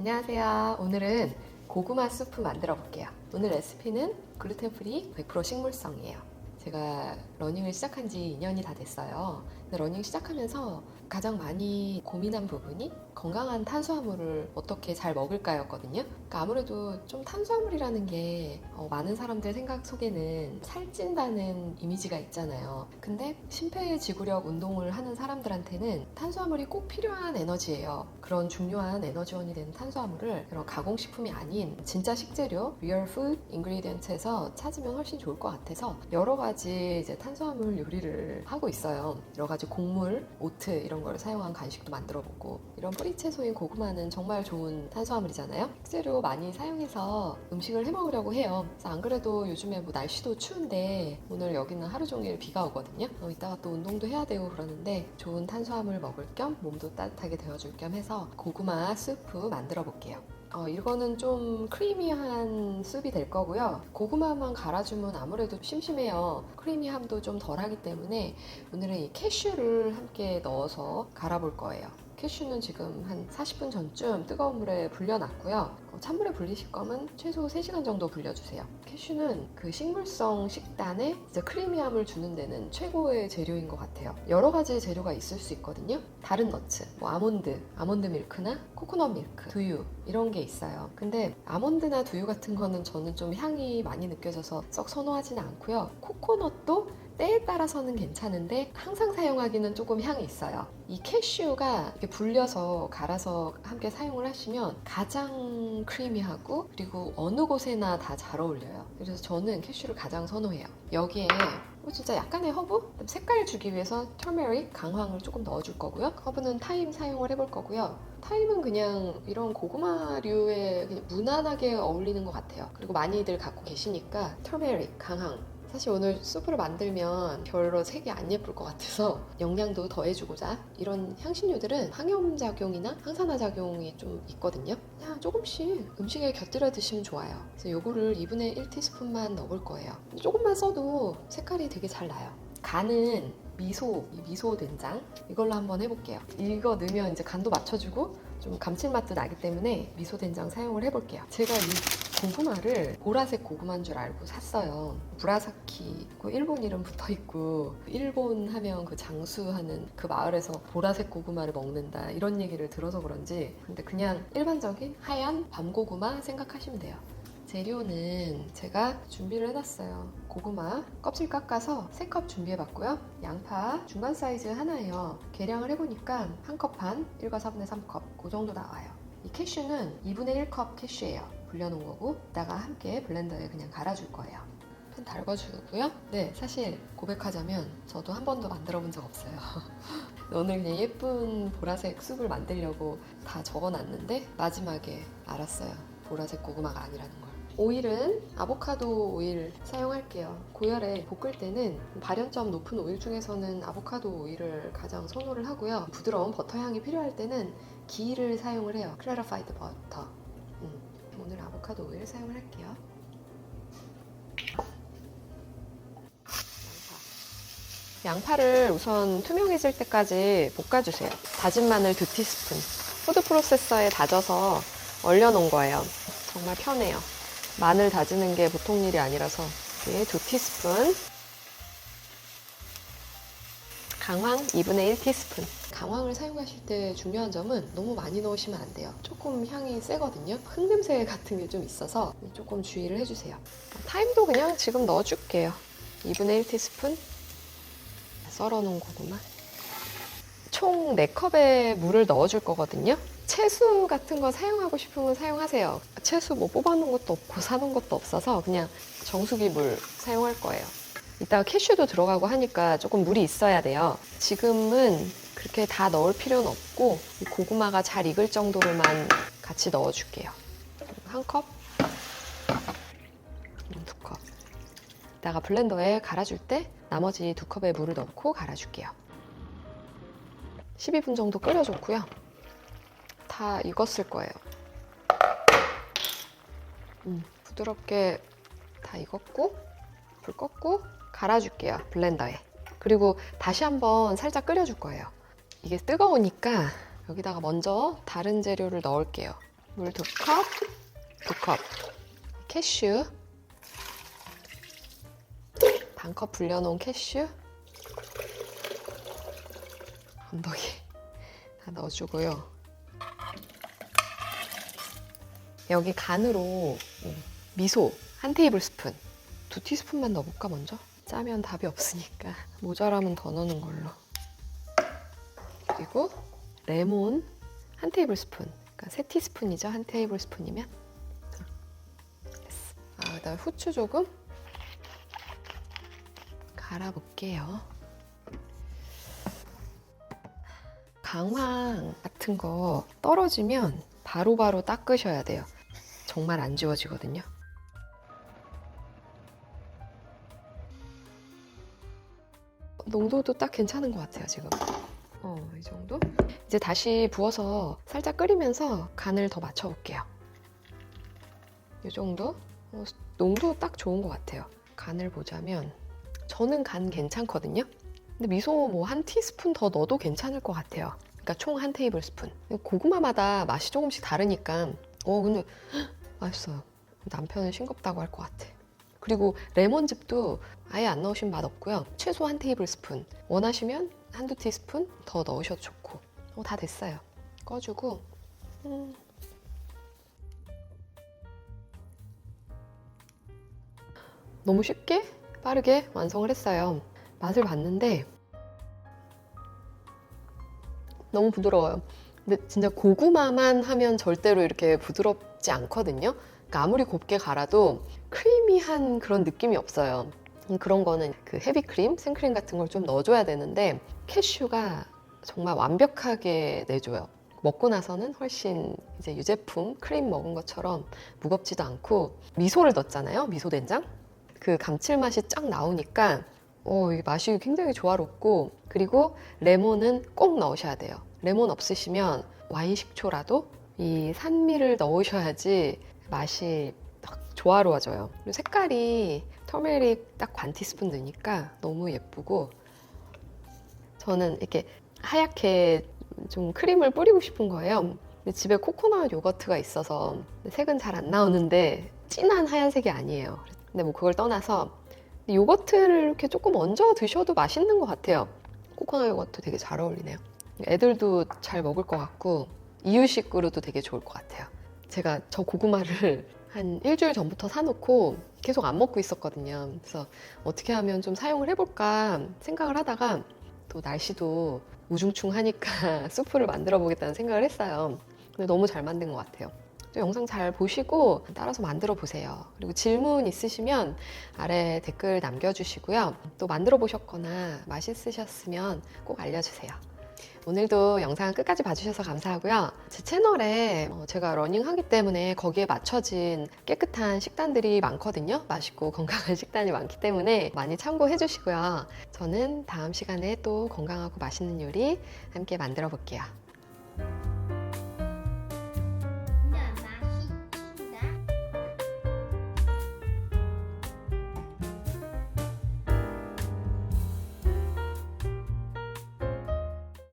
안녕하세요. 오늘은 고구마 수프 만들어 볼게요. 오늘 레시피는 글루텐 프리 100% 식물성이에요. 제가 러닝을 시작한 지 2년이 다 됐어요. 근데 러닝 시작하면서 가장 많이 고민한 부분이 건강한 탄수화물을 어떻게 잘 먹을까였거든요. 그러니까 아무래도 좀 탄수화물이라는 게 어, 많은 사람들 생각 속에는 살찐다는 이미지가 있잖아요. 근데 심폐지구력 운동을 하는 사람들한테는 탄수화물이 꼭 필요한 에너지예요. 그런 중요한 에너지원이 되는 탄수화물을 그런 가공식품이 아닌 진짜 식재료, real food ingredients에서 찾으면 훨씬 좋을 것 같아서 여러 가지 이제 탄수화물 요리를 하고 있어요. 여러 가지 곡물, 오트 이런 걸 사용한 간식도 만들어 보고 이런 뿌리 채소인 고구마는 정말 좋은 탄수화물이잖아요. 식재료 많이 사용해서 음식을 해 먹으려고 해요. 그래서 안 그래도 요즘에 뭐 날씨도 추운데 오늘 여기는 하루 종일 비가 오거든요. 어, 이따가 또 운동도 해야 되고 그러는데 좋은 탄수화물 먹을 겸 몸도 따뜻하게 데워줄 겸 해서 고구마 수프 만들어 볼게요. 어, 이거는 좀 크리미한 숲이 될 거고요. 고구마만 갈아주면 아무래도 심심해요. 크리미함도 좀 덜하기 때문에 오늘은 이 캐슈를 함께 넣어서 갈아볼 거예요. 캐슈는 지금 한 40분 전쯤 뜨거운 물에 불려놨고요. 어, 찬물에 불리실 거면 최소 3시간 정도 불려주세요. 캐슈는 그 식물성 식단에 이제 크리미함을 주는 데는 최고의 재료인 것 같아요. 여러 가지 재료가 있을 수 있거든요. 다른 너츠, 뭐 아몬드, 아몬드 밀크나 코코넛 밀크, 두유 이런 게 있어요. 근데 아몬드나 두유 같은 거는 저는 좀 향이 많이 느껴져서 썩 선호하지는 않고요. 코코넛도 때에 따라서는 괜찮은데 항상 사용하기는 조금 향이 있어요. 이 캐슈가 이렇게 불려서 갈아서 함께 사용을 하시면 가장 크리미하고 그리고 어느 곳에나 다 잘 어울려요. 그래서 저는 캐슈를 가장 선호해요. 여기에 뭐 진짜 약간의 허브? 색깔 주기 위해서 터메릭 강황을 조금 넣어줄 거고요. 허브는 타임 사용을 해볼 거고요. 타임은 그냥 이런 고구마류에 그냥 무난하게 어울리는 것 같아요. 그리고 많이들 갖고 계시니까 터메릭 강황 사실 오늘 수프를 만들면 별로 색이 안 예쁠 것 같아서 영양도 더해주고자 이런 향신료들은 항염작용이나 항산화작용이 좀 있거든요. 그냥 조금씩 음식에 곁들여 드시면 좋아요. 그래서 요거를 2분의 1티스푼만 넣을 거예요. 조금만 써도 색깔이 되게 잘 나요. 간은 미소, 이 미소 된장 이걸로 한번 해볼게요. 이거 넣으면 이제 간도 맞춰주고 좀 감칠맛도 나기 때문에 미소 된장 사용을 해볼게요. 제가 이 고구마를 보라색 고구마인 줄 알고 샀어요. 무라사키 그 일본 이름 붙어 있고 일본 하면 그 장수하는 그 마을에서 보라색 고구마를 먹는다 이런 얘기를 들어서 그런지 근데 그냥 일반적인 하얀 밤고구마 생각하시면 돼요. 재료는 제가 준비를 해놨어요. 고구마 껍질 깎아서 3컵 준비해봤고요. 양파 중간 사이즈 하나예요. 계량을 해보니까 한 컵 반, 1과 4분의 3컵 그 정도 나와요. 이 캐슈는 2분의 1컵 캐슈예요. 불려놓은 거고 이따가 함께 블렌더에 그냥 갈아줄 거예요. 팬 달궈주고요. 네, 사실 고백하자면 저도 한 번도 만들어 본 적 없어요. 오늘 그냥 예쁜 보라색 숲을 만들려고 다 적어놨는데 마지막에 알았어요. 보라색 고구마가 아니라는 걸. 오일은 아보카도 오일 사용할게요. 고열에 볶을 때는 발연점 높은 오일 중에서는 아보카도 오일을 가장 선호를 하고요. 부드러운 버터 향이 필요할 때는 기를 사용을 해요. 클래리파이드 버터. 아보카도 오일 사용을 할게요. 양파. 양파를 우선 투명해질 때까지 볶아주세요. 다진 마늘 2티스푼. 푸드 프로세서에 다져서 얼려놓은 거예요. 정말 편해요. 마늘 다지는 게 보통 일이 아니라서 이게 2티스푼. 강황 2분의 1티스푼. 강황을 사용하실 때 중요한 점은 너무 많이 넣으시면 안 돼요. 조금 향이 세거든요. 흙냄새 같은 게 좀 있어서 조금 주의를 해주세요. 타임도 그냥 지금 넣어줄게요. 2분의 1티스푼. 썰어놓은 고구마. 총 4컵의 물을 넣어줄 거거든요. 채수 같은 거 사용하고 싶으면 사용하세요. 채수 뭐 뽑아놓은 것도 없고 사놓은 것도 없어서 그냥 정수기 물 사용할 거예요. 이따가 캐슈도 들어가고 하니까 조금 물이 있어야 돼요. 지금은 그렇게 다 넣을 필요는 없고 이 고구마가 잘 익을 정도로만 같이 넣어줄게요. 한 컵, 음, 두 컵. 이따가 블렌더에 갈아줄 때 나머지 두 컵의 물을 넣고 갈아줄게요. 12분 정도 끓여줬고요. 다 익었을 거예요. 음, 부드럽게 다 익었고 불 껐고 갈아줄게요 블렌더에. 그리고 다시 한번 살짝 끓여줄 거예요. 이게 뜨거우니까 여기다가 먼저 다른 재료를 넣을게요. 물 두 컵, 두 컵. 캐슈. 반컵 불려놓은 캐슈. 언덕에 다 넣어주고요. 여기 간으로 미소 한 테이블 스푼. 두 티스푼만 넣어볼까 먼저? 짜면 답이 없으니까 모자라면 더 넣는 걸로. 그리고 레몬 한 테이블 스푼. 그러니까 세 티스푼이죠. 한 테이블 스푼이면. 아, 그다음에 후추 조금 갈아볼게요. 강황 같은 거 떨어지면 바로바로 닦으셔야 돼요. 정말 안 지워지거든요. 농도도 딱 괜찮은 것 같아요, 지금. 어, 이 정도? 이제 다시 부어서 살짝 끓이면서 간을 더 맞춰 볼게요. 이 정도? 어, 농도 딱 좋은 것 같아요. 간을 보자면 저는 간 괜찮거든요. 근데 미소 뭐 한 티스푼 더 넣어도 괜찮을 것 같아요. 그러니까 총 한 테이블 스푼. 고구마마다 맛이 조금씩 다르니까 어 근데 헉, 맛있어요. 남편은 싱겁다고 할 것 같아. 그리고 레몬즙도 아예 안 넣으시면 맛 없고요. 최소 한 테이블 스푼. 원하시면 한두 티스푼 더 넣으셔도 좋고. 어, 다 됐어요. 꺼주고. 음. 너무 쉽게 빠르게 완성을 했어요. 맛을 봤는데 너무 부드러워요. 근데 진짜 고구마만 하면 절대로 이렇게 부드럽지 않거든요. 그러니까 아무리 곱게 갈아도 크리미한 그런 느낌이 없어요. 음, 그런 거는 그 헤비크림, 생크림 같은 걸 좀 넣어줘야 되는데 캐슈가 정말 완벽하게 내줘요. 먹고 나서는 훨씬 이제 유제품 크림 먹은 것처럼 무겁지도 않고 미소를 넣었잖아요. 미소 된장. 그 감칠맛이 쫙 나오니까 어, 이 맛이 굉장히 조화롭고 그리고 레몬은 꼭 넣으셔야 돼요. 레몬 없으시면 와인 식초라도 이 산미를 넣으셔야지 맛이 딱 조화로워져요. 색깔이 터메릭 딱 반 티스푼 넣으니까 너무 예쁘고 저는 이렇게 하얗게 좀 크림을 뿌리고 싶은 거예요. 근데 집에 코코넛 요거트가 있어서 색은 잘 안 나오는데 진한 하얀색이 아니에요. 근데 뭐 그걸 떠나서 요거트를 이렇게 조금 얹어 드셔도 맛있는 것 같아요. 코코넛 요거트 되게 잘 어울리네요. 애들도 잘 먹을 것 같고 이유식으로도 되게 좋을 것 같아요. 제가 저 고구마를 한 일주일 전부터 사놓고 계속 안 먹고 있었거든요. 그래서 어떻게 하면 좀 사용을 해볼까 생각을 하다가 또 날씨도 우중충하니까 수프를 만들어 보겠다는 생각을 했어요. 근데 너무 잘 만든 것 같아요. 또 영상 잘 보시고 따라서 만들어 보세요. 그리고 질문 있으시면 아래 댓글 남겨주시고요. 또 만들어 보셨거나 맛있으셨으면 꼭 알려주세요. 오늘도 영상 끝까지 봐주셔서 감사하고요. 제 채널에 어, 제가 러닝하기 때문에 거기에 맞춰진 깨끗한 식단들이 많거든요. 맛있고 건강한 식단이 많기 때문에 많이 참고해 주시고요. 저는 다음 시간에 또 건강하고 맛있는 요리 함께 만들어 볼게요.